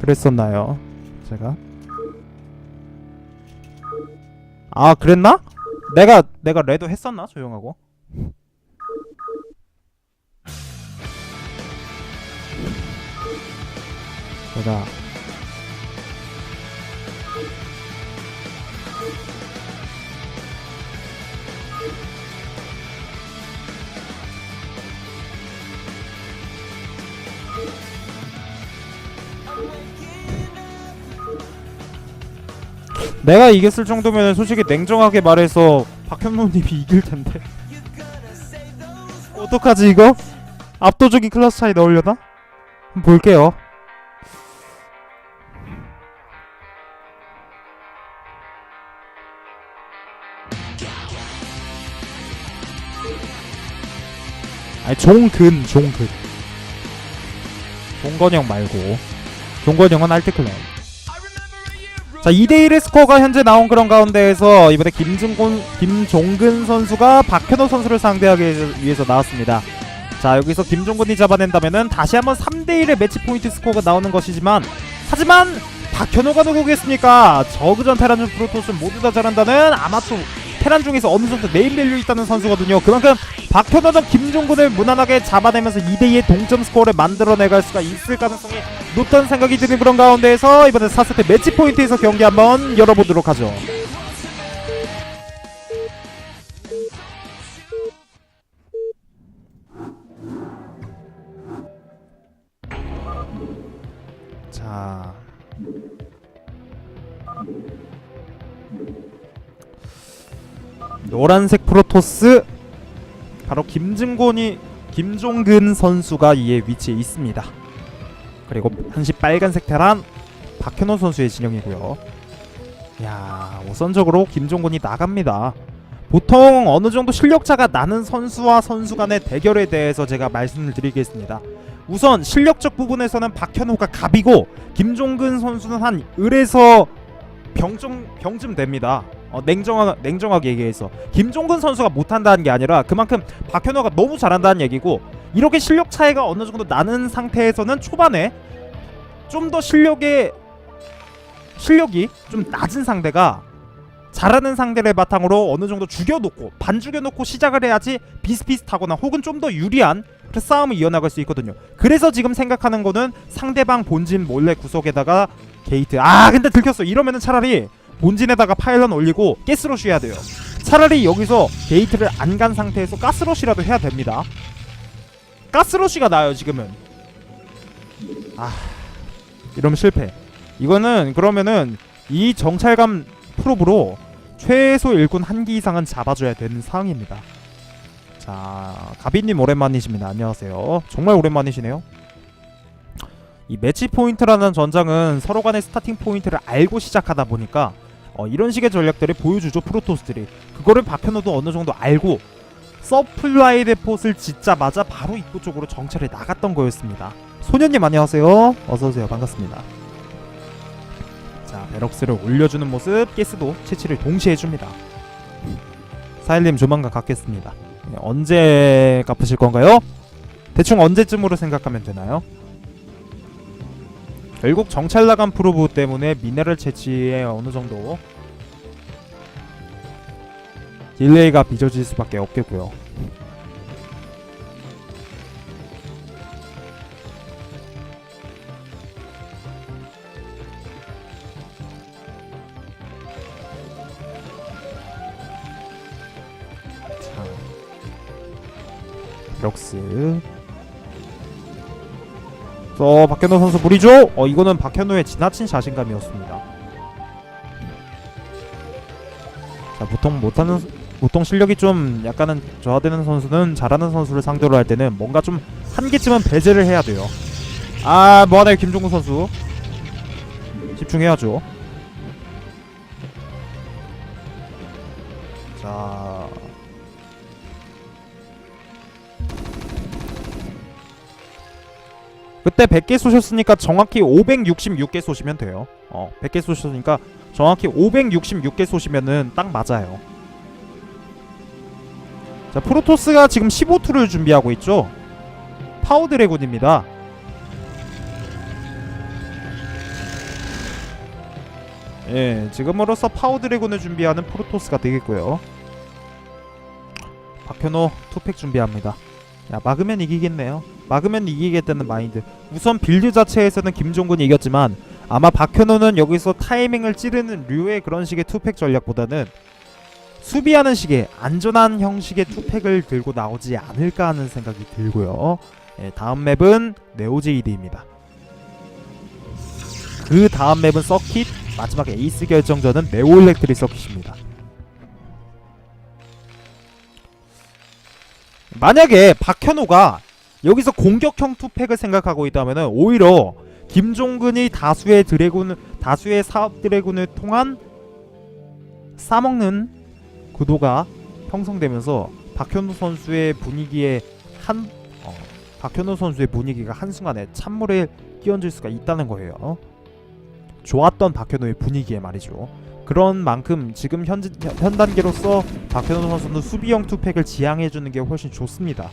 그랬었나요? 제가 아 그랬나? 내가 내가 레드 했었나 조용하고 제가 내가 이겼을 정도면 솔직히 냉정하게 말해서 박현모님이 이길 텐데 어떡하지 이거? 압도적인 클래스 차이 넣으려나? 볼게요 아니 종근 종근 종건형 말고 종건형은 알테클럽 자 2대1의 스코어가 현재 나온 그런 가운데에서 이번에 김증곤, 김종근 선수가 박현호 선수를 상대하기 위해서 나왔습니다. 자 여기서 김종근이 잡아낸다면은 다시 한번 3대1의 매치 포인트 스코어가 나오는 것이지만 하지만 박현호가 누구겠습니까? 저그전 테란 중 프로토스 모두 다 잘한다는 아마추어 테란 중에서 어느 정도 네임밸류 있다는 선수거든요. 그만큼 박현호는 김종근을 무난하게 잡아내면서 2대2의 동점 스코어를 만들어내갈 수가 있을 가능성이 높다는 생각이 드는 그런 가운데에서 이번에 4세트 매치 포인트에서 경기 한번 열어보도록 하죠 노란색 프로토스 바로 김증곤이 김종근 선수가 이에 위치해 있습니다. 그리고 한시 빨간색 테란 박현호 선수의 진영이고요. 야 우선적으로 김종근이 나갑니다. 보통 어느 정도 실력차가 나는 선수와 선수 간의 대결에 대해서 제가 말씀을 드리겠습니다. 우선 실력적 부분에서는 박현호가 갑이고 김종근 선수는 한 을에서 병 좀 병쯤 됩니다. 어, 냉정하, 냉정하게 얘기해서 김종근 선수가 못한다는 게 아니라 그만큼 박현호가 너무 잘한다는 얘기고 이렇게 실력 차이가 어느 정도 나는 상태에서는 초반에 좀 더 실력의 실력이 좀 낮은 상대가 잘하는 상대를 바탕으로 어느 정도 죽여놓고 반 죽여놓고 시작을 해야지 비슷비슷하거나 혹은 좀 더 유리한 그 싸움을 이어나갈 수 있거든요. 그래서 지금 생각하는 거는 상대방 본진 몰래 구석에다가 게이트 아 근데 들켰어 이러면은 차라리 본진에다가 파일런 올리고 가스러시 해야 돼요. 차라리 여기서 게이트를 안 간 상태에서 가스러시라도 해야 됩니다. 가스러시가 나요 지금은. 아 이러면 실패. 이거는 그러면은 이 정찰감 프로브로 최소 일꾼 한 기 이상은 잡아줘야 되는 상황입니다. 자 가비님 오랜만이십니다. 안녕하세요. 정말 오랜만이시네요. 이 매치 포인트라는 전장은 서로 간의 스타팅 포인트를 알고 시작하다 보니까 어, 이런 식의 전략들을 보여주죠 프로토스들이. 그거를 박현호도 어느 정도 알고 서플라이 데폿을 짓자마자 바로 입구 쪽으로 정찰에 나갔던 거였습니다. 소년님 안녕하세요. 어서오세요. 반갑습니다. 자 베럭스를 올려주는 모습 가스도 채취를 동시에 해줍니다. 사일님 조만간 갚겠습니다. 네, 언제 갚으실 건가요? 대충 언제쯤으로 생각하면 되나요? 결국 정찰 나간 프로브 때문에 미네랄 채취에 어느 정도 딜레이가 빚어질 수밖에 없겠고요. 자, 럭스 저 박현호 선수 무리죠? 어 이거는 박현호의 지나친 자신감이었습니다. 자 보통 못하는 보통 실력이 좀 약간은 저하되는 선수는 잘하는 선수를 상대로 할 때는 뭔가 좀 한 개쯤은 배제를 해야 돼요. 아 뭐하나요 김종국 선수 집중해야죠. 자 그때 100개 쏘셨으니까 정확히 566개 쏘시면 돼요. 어, 100개 쏘셨으니까 정확히 566개 쏘시면은 딱 맞아요. 자, 프로토스가 지금 15투를 준비하고 있죠. 파워 드래곤입니다. 예, 지금으로서 파워 드래곤을 준비하는 프로토스가 되겠고요. 박현호 투팩 준비합니다. 야 막으면 이기겠네요. 막으면 이기겠다는 마인드. 우선 빌드 자체에서는 김종근이 이겼지만 아마 박현호는 여기서 타이밍을 찌르는 류의 그런 식의 투팩 전략보다는 수비하는 식의 안전한 형식의 투팩을 들고 나오지 않을까 하는 생각이 들고요. 예, 다음 맵은 네오제이드입니다. 그 다음 맵은 서킷, 마지막 에이스 결정전은 네오일렉트리 서킷입니다. 만약에 박현호가 여기서 공격형 투팩을 생각하고 있다면 오히려 김종근이 다수의 드래곤 다수의 사업 드래곤을 통한 싸먹는 구도가 형성되면서 박현호 선수의 분위기에 한 어, 박현호 선수의 분위기가 한순간에 찬물에 끼얹을 수가 있다는 거예요. 좋았던 박현호의 분위기에 말이죠. 그런 만큼 지금 현, 현 단계로서 박현호 선수는 수비형 투팩을 지향해 주는 게 훨씬 좋습니다.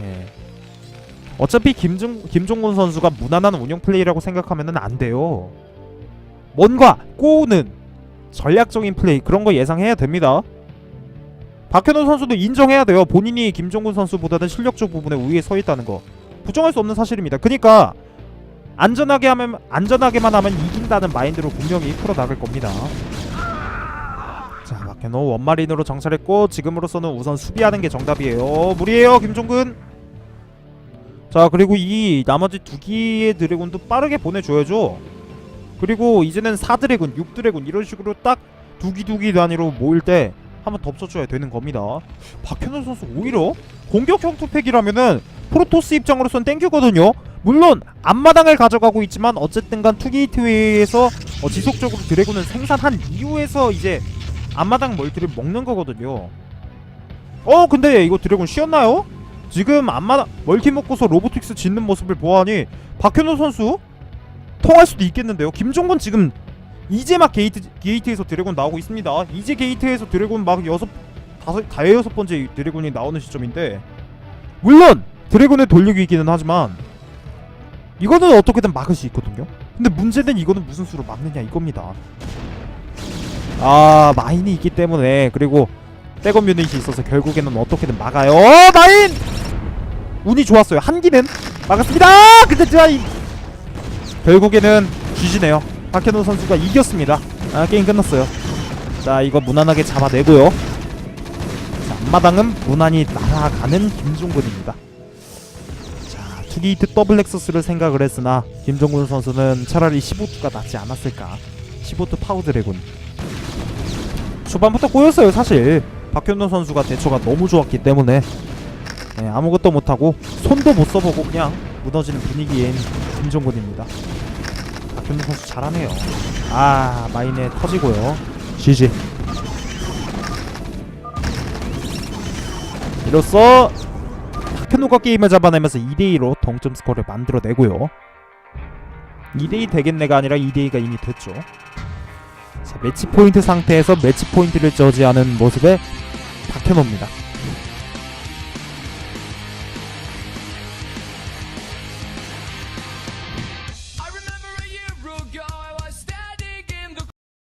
예. 어차피 김종 김종곤 선수가 무난한 운영 플레이라고 생각하면은 안 돼요. 뭔가 꼬우는 전략적인 플레이 그런 거 예상해야 됩니다. 박현호 선수도 인정해야 돼요. 본인이 김종군 선수보다는 실력적 부분에 우위에 서 있다는 거 부정할 수 없는 사실입니다. 그러니까 안전하게 하면 안전하게만 하면 이긴다는 마인드로 분명히 풀어 나갈 겁니다. 자, 박현호 원마린으로 정찰했고 지금으로서는 우선 수비하는 게 정답이에요. 무리해요, 김종근. 자, 그리고 이 나머지 두 기의 드래곤도 빠르게 보내줘야죠. 그리고 이제는 4드래곤, 6드래곤 이런 식으로 딱 두기두기 단위로 모일 때 한번 덮쳐줘야 되는 겁니다. 박현우 선수 오히려 공격형 투팩이라면은 프로토스 입장으로선 땡큐거든요. 물론 앞마당을 가져가고 있지만 어쨌든간 투게이트웨이에서 어, 지속적으로 드래곤을 생산한 이후에서 이제 앞마당 멀티를 먹는 거거든요. 어 근데 이거 드래곤 쉬었나요? 지금 앞마당 멀티 먹고서 로보틱스 짓는 모습을 보아하니 박현우 선수 통할 수도 있겠는데요. 김종건 지금 이제 막 게이트 게이트에서 드래곤 나오고 있습니다. 이제 게이트에서 드래곤 막 여섯 다섯 다여섯 번째 드래곤이 나오는 시점인데 물론 드래곤의 돌리기이기는 하지만 이거는 어떻게든 막을 수 있거든요. 근데 문제는 이거는 무슨 수로 막느냐 이겁니다. 아 마인이 있기 때문에 그리고 백업 유닛이 있어서 결국에는 어떻게든 막아요. 어, 마인 운이 좋았어요. 한기는 막았습니다. 근데 드라이 결국에는 GG네요. 박현우 선수가 이겼습니다. 아, 게임 끝났어요. 자, 이거 무난하게 잡아내고요. 자, 앞마당은 무난히 날아가는 김종근입니다. 자, 투게이트 더블 렉서스를 생각을 했으나 김종근 선수는 차라리 15투가 낫지 않았을까. 15투 파워 드래곤. 초반부터 꼬였어요, 사실. 박현우 선수가 대처가 너무 좋았기 때문에 네, 아무것도 못하고 손도 못 써보고 그냥 무너지는 분위기인 김종근입니다. 박현우 선수 잘하네요. 아 마인에 터지고요. GG. 이로써 박현우가 게임을 잡아내면서 2대2로 동점 스코어를 만들어내고요. 2대2 되겠네가 아니라 2대2가 이미 됐죠. 자 매치 포인트 상태에서 매치 포인트를 저지하는 모습의 박현우입니다.